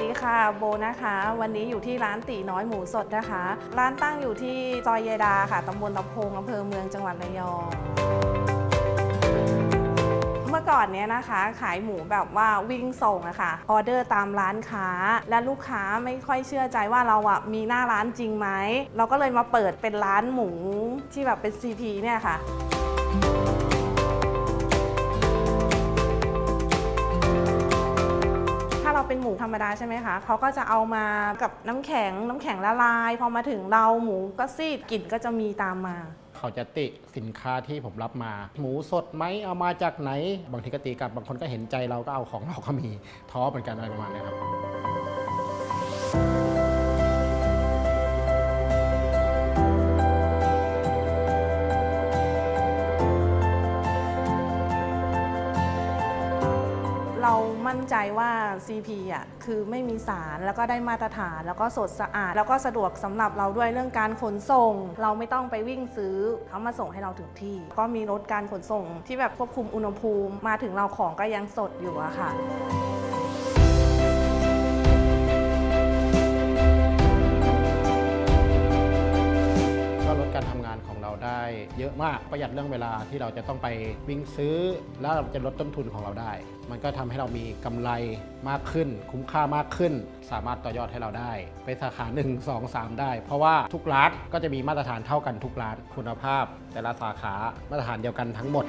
ดีค่ะโบนะคะ วันนี้อยู่ที่ร้านตีน้อยหมูสดนะคะ ร้านตั้งอยู่ที่ซอยเยดาค่ะตำบลตะพงอำเภอเมืองจังหวัดระยอง เมื่อก่อนเนี้ยนะคะ ขายหมูแบบว่าวิ่งส่งอะค่ะออเดอร์ตามร้านค้า และลูกค้าไม่ค่อยเชื่อใจว่าเราอะมีหน้าร้านจริงไหม เราก็เลยมาเปิดเป็นร้านหมูที่แบบเป็น CP เนี่ยค่ะ เป็นหมูธรรมดาใช่ไหมคะเขาก็จะเอามากับน้ำแข็งน้ำแข็งละลาย พอมาถึงเราหมูก็ซีดกลิ่นก็จะมีตามมา เขาจะติสินค้าที่ผมรับมา หมูสดไหมเอามาจากไหน บางทีก็ตีกลับบางคนก็เห็นใจเราก็เอาของเราก็มีท้อเหมือนกันอะไรประมาณเนี้ยครับ เรามั่นใจว่า CP อะคือไม่มีสารแล้วก็ได้มาตรฐาน แล้วก็สดสะอาด แล้วก็สะดวกสำหรับเราด้วยเรื่องการขนส่ง เราไม่ต้องไปวิ่งซื้อเขามาส่งให้เราถึงที่ ก็มีรถการขนส่งที่แบบควบคุมอุณหภูมิ มาถึงเราของก็ยังสดอยู่อะค่ะ การทำงานของเราได้เยอะมากประหยัดเรื่องเวลาที่เราจะต้องไปวิ่งซื้อ แล้วเราจะลดต้นทุนของเราได้ มันก็ทำให้เรามีกำไรมากขึ้น คุ้มค่ามากขึ้น สามารถต่อยอดให้เราได้ ไปสาขา 1 2 3 ได้ เพราะว่าทุกร้านก็จะมีมาตรฐานเท่ากันทุกร้านคุณภาพ แต่ละสาขามาตรฐานเดียวกันทั้งหมด